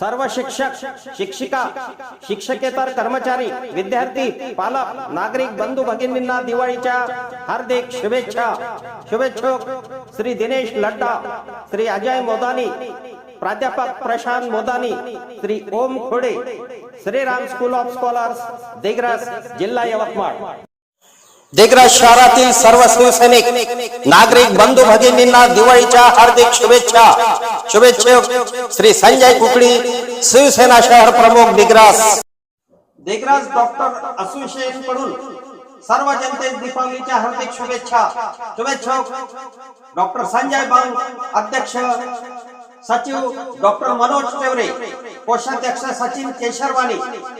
सर्व शिक्षक शिक्षिका शिक्षकेतर कर्मचारी विद्यार्थी पालक नागरिक बंधू भगिनींना दिवाळीच्या हार्दिक शुभेच्छा. शुभेच्छुक श्री दिनेश लड्डा श्री अजय मोदानी प्राध्यापक Prashant Modani Shri Om Khode Shriram school of scholars Digras जिल्हा यवतमाळ. दिग्रज शहरातील सर्व शिवसैनिक नागरिक बंधू भगिनींना दिवाळीच्या हार्दिक शुभेच्छा. शुभेच्छुक श्री संजय कुकडी शिवसेना शहर प्रमुख दिग्रास. दिग्रास डॉक्टर असोसिएशनकडून सर्व जनते दीपावलीच्या हार्दिक शुभेच्छा. शुभेच्छुक डॉक्टर संजय बंग अध्यक्ष. सचिव डॉक्टर मनोज तेवरे कोषाध्यक्ष सचिन केशरवाणी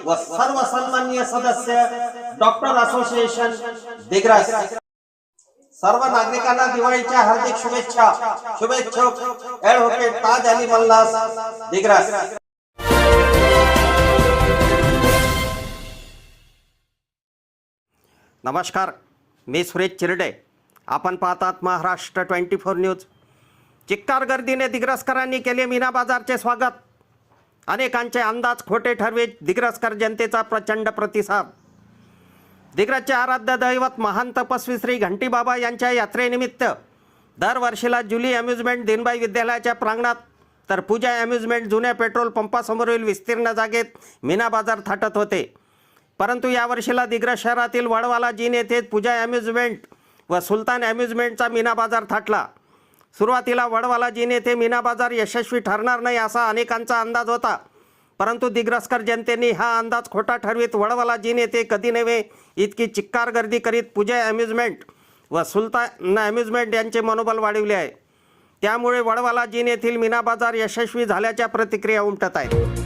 व सर्व सन्माननीय सदस्य डॉक्टर असोसिएशन दिग्रस. सर्व नागरिकांना दिवाळीच्या हार्दिक शुभेच्छा. शुभेच्छुक ॲडव्होकेट ताज अली मल्लास दिग्रस. नमस्कार मी सुरेश चिरडे. आपण पाहतात महाराष्ट्र ट्वेंटी फोर न्यूज. चिक्कार गर्दीने दिग्रसकरांनी केले मीना बाजारचे स्वागत. अनेकांचे अंदाज खोटे ठरवे दिग्रसकर जनतेचा प्रचंड प्रतिसाद. दिग्रजचे आराध्य दैवत महान तपस्वी श्री घंटीबाबा यांच्या यात्रेनिमित्त दरवर्षीला जुली अम्युजमेंट दिनबाई विद्यालयाच्या प्रांगणात तर पूजा अम्युजमेंट जुन्या पेट्रोल पंपासमोरील विस्तीर्ण जागेत मीना बाजार थाटत होते. परंतु यावर्षीला दिग्रज शहरातील वडवाला जीन येथे पूजा अम्युजमेंट व सुलतान अम्युजमेंटचा मीना बाजार थाटला. सुरुवातीला वडवाला जीन येथे मीना बाजार यशस्वी ठरणार नाही असा अनेकांचा अंदाज होता. परंतु दिग्रसकर जनतेने हा अंदाज खोटा ठरवीत वडवाला जीन येथे कधी नव्हे इतकी चिक्कार गर्दी करीत पूजा अम्युजमेंट व सुलतान अम्युजमेंट यांचे मनोबल वाढविले आहे. त्यामुळे वडवालाजीन येथील मीना बाजार यशस्वी झाल्याच्या प्रतिक्रिया उमटत आहेत.